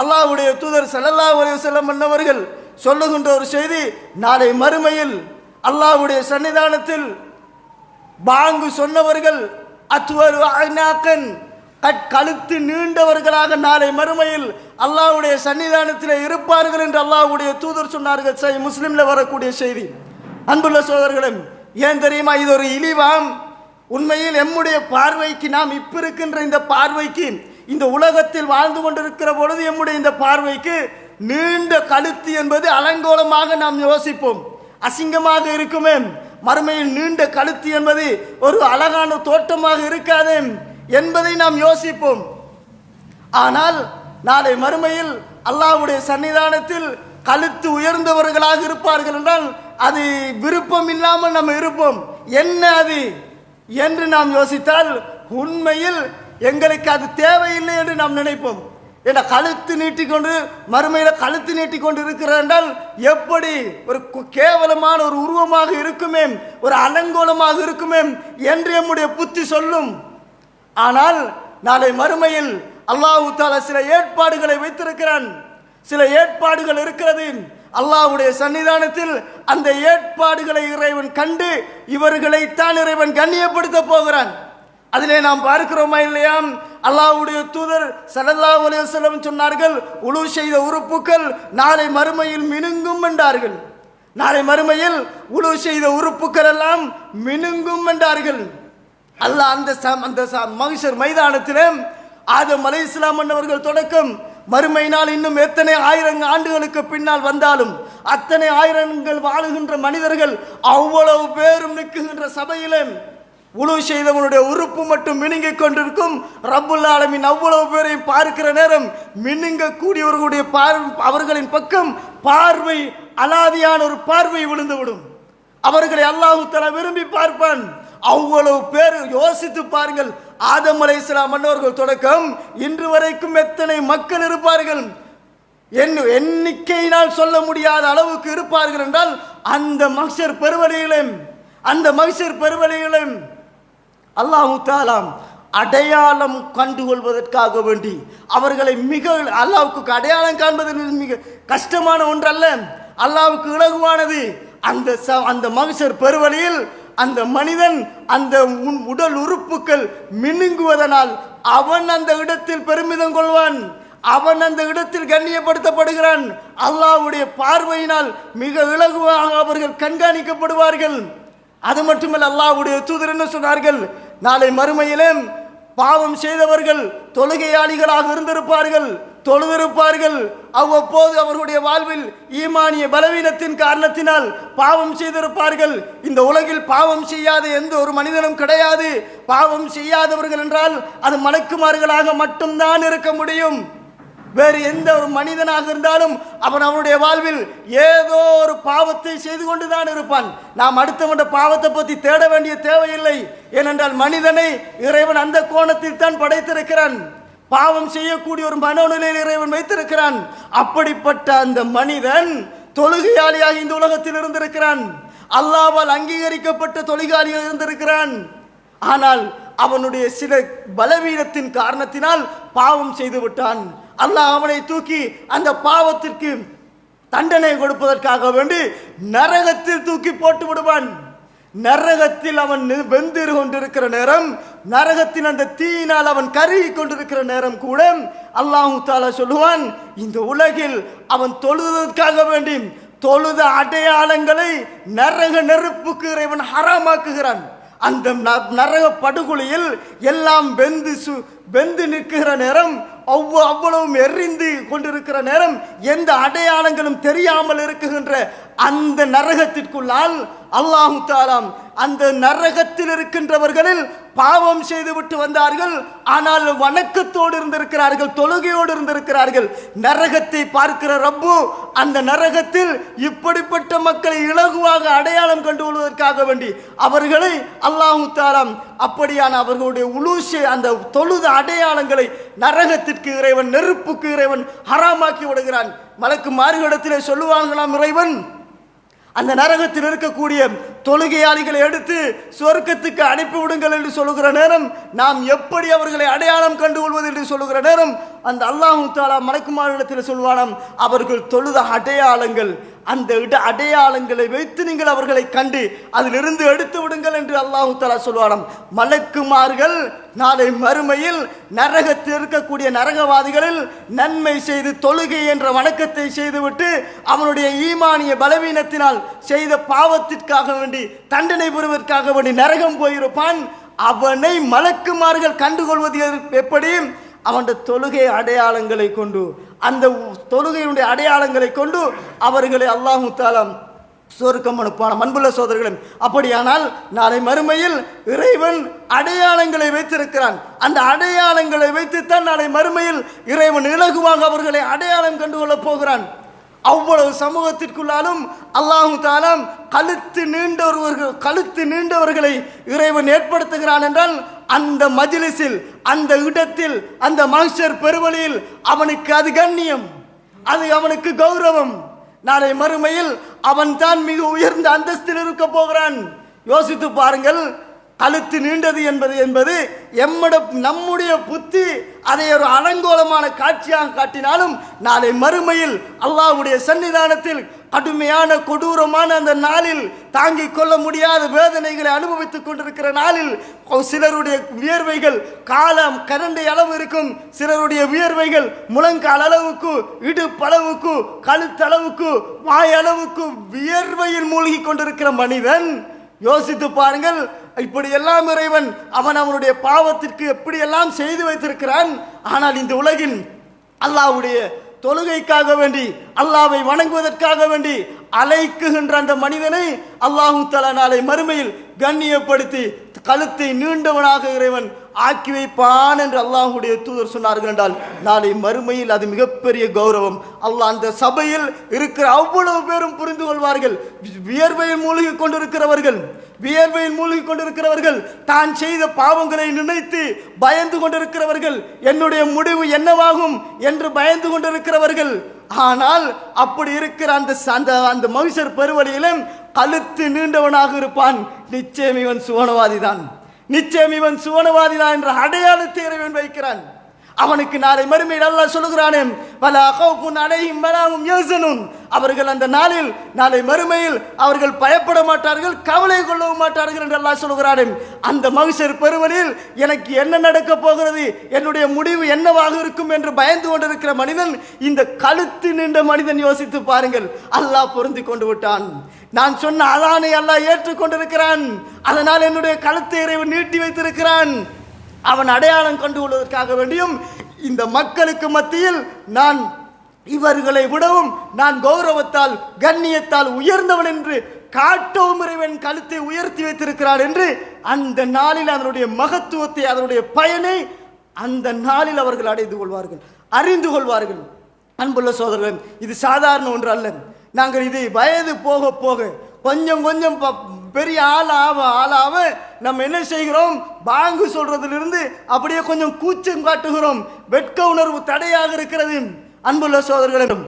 அல்லாஹுடைய தூதர் ஸல்லல்லாஹு அலைஹி செல்லம் அன்னவர்கள் சொல்லுகின்ற ஒரு செய்தி நாளை மறுமையில் அல்லாஹ்வுடைய சன்னிதானத்தில் பாங்கு சொன்னவர்கள் அத்துவரு அனாக்கன் கழுத்து நீண்டவர்களாக நாளை மறுமையில் அல்லாஹுடைய சன்னிதானத்தில் இருப்பார்கள் என்று அல்லாஹுடைய தூதர் சொன்னார்கள். சை முஸ்லீமில் வரக்கூடிய செய்தி. அன்புள்ள சோதர்களும் ஏன் தெரியுமா? இது ஒரு இழிவாம். உண்மையில் எம்முடைய பார்வைக்கு நாம் இப்ப இருக்கின்ற இந்த பார்வைக்கு இந்த உலகத்தில் வாழ்ந்து கொண்டிருக்கிற பொழுது எம்முடைய இந்த பார்வைக்கு நீண்ட கழுத்து என்பது அலங்கோலமாக நாம் யோசிப்போம். அசிங்கமாக இருக்குமே. மறுமையில் நீண்ட கழுத்து என்பது ஒரு அழகான தோட்டமாக இருக்காதே என்பதை நாம் யோசிப்போம். ஆனால் நாளை மறுமையில் அல்லாஹ்வுடைய சன்னிதானத்தில் கழுத்து உயர்ந்தவர்களாக இருப்பார்கள் என்றால் அது விருப்பம் இல்லாமல் நம்ம இருப்போம். என்ன அது? என்று நாம் யோசித்தால் உண்மையில் எங்களுக்கு அது தேவையில்லை என்று நாம் நினைப்போம். ஏன்னா கழுத்து நீட்டிக்கொண்டு மறுமையில் கழுத்து நீட்டிக்கொண்டு இருக்கிறார் என்றால் எப்படி ஒரு கேவலமான ஒரு உருவமாக இருக்குமே ஒரு அலங்கோலமாக இருக்குமே என்று எம்முடைய புத்தி சொல்லும். ஆனால் நாளை மறுமையில் அல்லாஹு தாலா சில ஏற்பாடுகளை வைத்திருக்கிறான். சில ஏற்பாடுகள் இருக்கிறது. அல்லாஹ்வுடைய சன்னிதானத்தில் அந்த ஏற்பாடுகளை இறைவன் கண்டு இவர்களைத்தான் இறைவன் கண்ணியப்படுத்த போகிறான். அதிலே நாம் பார்க்கிறோமா இல்லையா? அல்லாஹ்வுடைய தூதர் சரல்லா அலைஹி சொன்னார்கள் உழு செய்த உறுப்புகள் நாளை மறுமையில் மினுங்கும் என்றார்கள். நாளை மறுமையில் உழு செய்த உறுப்புகள் எல்லாம் மினுங்கும் என்றார்கள். அல்லாஹ் அந்த அந்த மகிஷர் மைதானத்தில் ஆதம் அலை இஸ்லாம் அவர்கள் தொடக்கம் மறுமையினால் இன்னும் எத்தனை ஆயிரம் ஆண்டுகளுக்கு பின்னால் வந்தாலும் அத்தனை ஆயிரங்கள் வாழுகின்ற மனிதர்கள் அவ்வளவு பேரும் நிற்குகின்ற சபையிலே உழவு செய்தவனுடைய உறுப்பு மட்டும் மினுங்கிக் கொண்டிருக்கும். ரப்புல் ஆலமின் அவ்வளவு பேரையும் பார்க்கிற நேரம் மினுங்க கூடியவர்களுடைய பார் அவர்களின் பக்கம் பார்வை அலாதியான ஒரு பார்வை விழுந்துவிடும். அவர்களை அல்லாஹு தலா விரும்பி பார்ப்பான். அவ்வளவு பேர் யோசித்து பாருங்கள். ஆதம் அலை இஸ்லாம் மன்னவர்கள் தொடக்கம் இன்று வரைக்கும் எத்தனை மக்கள் இருப்பார்கள்? என் எண்ணிக்கையினால் சொல்ல முடியாத அளவுக்கு இருப்பார்கள் என்றால் அந்த மக்சர் பெருவழியிலும் அந்த மக்சர் பெருவழியிலும் அல்லாஹு தாலாம் அடையாளம் கண்டுகொள்வதற்காக வேண்டி அவர்களை மிக அல்லாவுக்கு அடையாளம் காண்பது மிக கஷ்டமான ஒன்றல்ல. அல்லாவுக்கு இலகுவானது. அந்த ச- அந்த மகிஷர் பெருவழியில் அந்த மனிதன் அந்த உன் உடல் உறுப்புகள் மினுங்குவதனால் அவன் அந்த இடத்தில் பெருமிதம் கொள்வான். அவன் அந்த இடத்தில் கண்ணியப்படுத்தப்படுகிறான். அல்லாஹ்வுடைய பார்வையினால் மிக இலகுவாக அவர்கள் கண்காணிக்கப்படுவார்கள். அது மட்டுமல்ல அல்லாஹ்வுடைய தூதர் என்ன சொன்னார்கள்? நாளை மறுமையிலும் பாவம் செய்தவர்கள் தொழுகையாளிகளாக இருந்திருப்பார்கள் தொழுதிருப்பார்கள். அவ்வப்போது அவர்களுடைய வாழ்வில் ஈமானிய பலவீனத்தின் காரணத்தினால் பாவம் செய்திருப்பார்கள். இந்த உலகில் பாவம் செய்யாத எந்த ஒரு மனிதனும் கிடையாது. பாவம் செய்யாதவர்கள் என்றால் அது மலக்குமார்களாக மட்டும்தான் இருக்க முடியும். வேறு எந்த ஒரு மனிதனாக இருந்தாலும் அவன் அவனுடைய வாழ்வில் ஏதோ ஒரு பாவத்தை செய்து கொண்டுதான் இருப்பான். நாம் அடுத்தவன் பாவத்தை பற்றி தேட வேண்டிய தேவையில்லை. ஏனென்றால் மனிதனை இறைவன் அந்த கோணத்தில் தான் படைத்திருக்கிறான். பாவம் செய்யக்கூடிய ஒரு மனநிலையில் இறைவன் வைத்திருக்கிறான். அப்படிப்பட்ட அந்த மனிதன் தொழுகையாளியாக இந்த உலகத்தில் இருந்திருக்கிறான். அல்லாவால் அங்கீகரிக்கப்பட்ட தொழிலாளியாக இருந்திருக்கிறான். ஆனால் அவனுடைய சில பலவீனத்தின் காரணத்தினால் பாவம் செய்து விட்டான். அல்லாஹ் அவனை தூக்கி அந்த பாவத்திற்கு தண்டனை கொடுப்பதற்காக வேண்டி நரகத்தில் தூக்கி போட்டு விடுவான். நரகத்தில் அவன் நி- கொண்டிருக்கிற நேரம் நரகத்தின் அந்த தீயினால் அவன் கருகி கொண்டிருக்கிற நேரம் கூட அல்லாஹு தாலா சொல்லுவான் இந்த உலகில் அவன் தொழுதற்காக வேண்டி தொழுத அடையாளங்களை நரக நெருப்புக்கு இறைவன் ஹராமாக்குகிறான். அந்த ந- நரக படுகொலையில் எல்லாம் வெந்து சு வெந்து நிற்கிற நேரம் அவ்வ அவ்வளவும் எரிந்து கொண்டிருக்கிற நேரம் எந்த அடையாளங்களும் தெரியாமல் இருக்குகின்ற அந்த நரகத்திற்குள்ளால் அல்லாஹு தாலாம் அந்த நரகத்தில் இருக்கின்றவர்களில் பாவம் செய்துவிட்டு வந்தார்கள். ஆனால் வணக்கத்தோடு இருந்திருக்கிறார்கள் தொழுகையோடு இருந்திருக்கிறார்கள். நரகத்தை பார்க்கிற ரப்பு அந்த நரகத்தில் இப்படிப்பட்ட மக்களை இலகுவாக அடையாளம் கண்டு கொள்வதற்காக வேண்டி அவர்களை அல்லாஹு தாலாம் அப்படியான அவர்களுடைய உலூசி அந்த தொழுத அடையாளங்களை நரகத்தில் நரகத்திற்கு இறைவன் நெருப்புக்கு இறைவன் ஹராமாக்கி விடுகிறான். மலக்கு மாறுகிடத்திலே சொல்லுவாங்களாம் இறைவன். அந்த நரகத்தில் இருக்கக்கூடிய தொழுகையாளிகளை எடுத்து சொர்க்கத்துக்கு அனுப்பி விடுங்கள் என்று சொல்லுகிற நேரம் நாம் எப்படி அவர்களை அடையாளம் கண்டு கொள்வது என்று சொல்லுகிற நேரம் அந்த அல்லாஹு தாலா மலக்குமாரிடத்தில் சொல்வானாம் அவர்கள் தொழுத அடையாளங்கள் அந்த இட அடையாளங்களை வைத்து நீங்கள் அவர்களை கண்டு அதிலிருந்து எடுத்து விடுங்கள் என்று அல்லாஹு தலா சொல்வாராம் மலக்குமார்கள் நாளை மறுமையில் நரகத்தில் இருக்கக்கூடிய நரகவாதிகளில் நன்மை செய்து தொழுகை என்ற வணக்கத்தை செய்துவிட்டு அவனுடைய ஈமானிய பலவீனத்தினால் செய்த பாவத்திற்காக வேண்டி தண்டனை பெறுவதற்காக வேண்டி நரகம் போயிருப்பான். அவனை மலக்குமார்கள் கண்டுகொள்வது எது- எப்படி? அவன் தொழுகை அடையாளங்களை கொண்டு அந்த தொழுகையினுடைய அடையாளங்களை கொண்டு அவர்களை அல்லாஹு தாலம் சொர்க்கம் அனுப்பான அன்புள்ள சோதர்களும் அப்படியானால் நாளை மறுமையில் இறைவன் அடையாளங்களை வைத்திருக்கிறான். அந்த அடையாளங்களை வைத்துத்தான் நாளை மறுமையில் இறைவன் இலகுவாக அவர்களை அடையாளம் கண்டுகொள்ளப் போகிறான். அவ்வளவு சமூகத்திற்குள்ளாலும் அல்லாஹு தாலாம் கழுத்து நீண்டவர்கள் கழுத்து நீண்டவர்களை இறைவன் ஏற்படுத்துகிறான் என்றால் அந்த மஜிலிஸில் அந்த இடத்தில் அந்த மனுஷர் பெருவழியில் அவனுக்கு அது கண்ணியம் அது அவனுக்கு கௌரவம். நாளை மறுமையில் அவன் தான் மிக உயர்ந்த அந்தஸ்தில் இருக்க போகிறான். யோசித்து பாருங்கள் கழுத்து நீண்டது என்பது என்பது எம்மட நம்முடைய புத்தி அதை ஒரு அலங்கோலமான காட்சியாக காட்டினாலும் நாளை மறுமையில் அல்லாஹ்வுடைய சன்னிதானத்தில் கடுமையான கொடூரமான அந்த நாளில் தாங்கிக் கொள்ள முடியாத வேதனைகளை அனுபவித்துக் கொண்டிருக்கிற நாளில் சிலருடைய வியர்வைகள் காலம் கரண்டை அளவு இருக்கும். சிலருடைய வியர்வைகள் முழங்கால் அளவுக்கு இடுப்பளவுக்கு கழுத்தளவுக்கு வாய் அளவுக்கு வியர்வையில் மூழ்கி கொண்டிருக்கிற மனிதன். யோசித்து பாருங்கள் இப்படி எல்லாம் இறைவன் அவன் அவனுடைய பாவத்திற்கு எப்படியெல்லாம் செய்து வைத்திருக்கிறான்? ஆனால் இந்த உலகின் அல்லாஹ்வுடைய தொழுகைக்காக வேண்டி அல்லாவை வணங்குவதற்காக வேண்டி அலைக்குகின்ற அந்த மனிதனை அல்லாஹு தலா நாளை மறுமையில் கண்ணியப்படுத்தி கழுத்தை நீண்டவனாக இறைவன் ஆக்கி வைப்பான் என்று அல்லாஹுடைய தூதர் சொன்னார்கள் என்றால் நாளை மறுமையில் அது மிகப்பெரிய கௌரவம். அல்லாஹ் அந்த சபையில் இருக்கிற அவ்வளவு பேரும் புரிந்து கொள்வார்கள். வியர்வையில் மூழ்கி கொண்டிருக்கிறவர்கள் வியர்வையில் மூழ்கி கொண்டிருக்கிறவர்கள் தான் செய்த பாவங்களை நினைத்து பயந்து கொண்டிருக்கிறவர்கள் என்னுடைய முடிவு என்னவாகும் என்று பயந்து கொண்டிருக்கிறவர்கள். ஆனால் அப்படி இருக்கிற அந்த அந்த அந்த மகிஷர் பெருவழியிலும் கழுத்து நீண்டவனாக இருப்பான். நிச்சயம் இவன் சுவனவாதிதான் நிச்சயம் இவன் சுவனவாதிதான் என்ற அடையாளத்தை இறைவன் வைக்கிறான். அவனுக்கு நாளை மறுமையில் அல்லாஹ் சொல்லுகிறானே பல அகவுக்கும் அலையும் வலாவும் யோசனும் அவர்கள் அந்த நாளில் நாளை மறுமையில் அவர்கள் பயப்பட மாட்டார்கள் கவலை கொள்ளவும் மாட்டார்கள் என்று அல்லாஹ் சொல்லுகிறானே. அந்த மகிஷர் பெருவனில் எனக்கு என்ன நடக்க போகிறது என்னுடைய முடிவு என்னவாக இருக்கும் என்று பயந்து கொண்டிருக்கிற மனிதன் இந்த கழுத்து நின்ற மனிதன் யோசித்து பாருங்கள். அல்லாஹ் பொருந்தி கொண்டு விட்டான். நான் சொன்ன அதானை அல்லாஹ் ஏற்றுக்கொண்டிருக்கிறான். அதனால் என்னுடைய கழுத்தை இறைவன் நீட்டி வைத்திருக்கிறான். அவன் அடையாளம் கண்டு கொள்வதற்காக வேண்டியும் இந்த மக்களுக்கு மத்தியில் நான் இவர்களை விடவும் நான் கௌரவத்தால் கண்ணியத்தால் உயர்ந்தவன் என்று காட்டவும் இறைவன் கழுத்தை உயர்த்தி வைத்திருக்கிறார் என்று அந்த நாளில் அதனுடைய மகத்துவத்தை அதனுடைய பயனை அந்த நாளில் அவர்கள் அடைந்து கொள்வார்கள் அறிந்து கொள்வார்கள். அன்புள்ள சோதரன் இது சாதாரண ஒன்று அல்ல. நாங்கள் இது வயது போக போக கொஞ்சம் கொஞ்சம் பெரிய ஆள் ஆக ஆளாக நம்ம என்ன செய்கிறோம்? பாங்கு சொல்றதிலிருந்து அப்படியே கொஞ்சம் கூச்சம் காட்டுகிறோம். வெட்க உணர்வு தடையாக இருக்கிறது. அன்புள்ள சோதர்களிடம்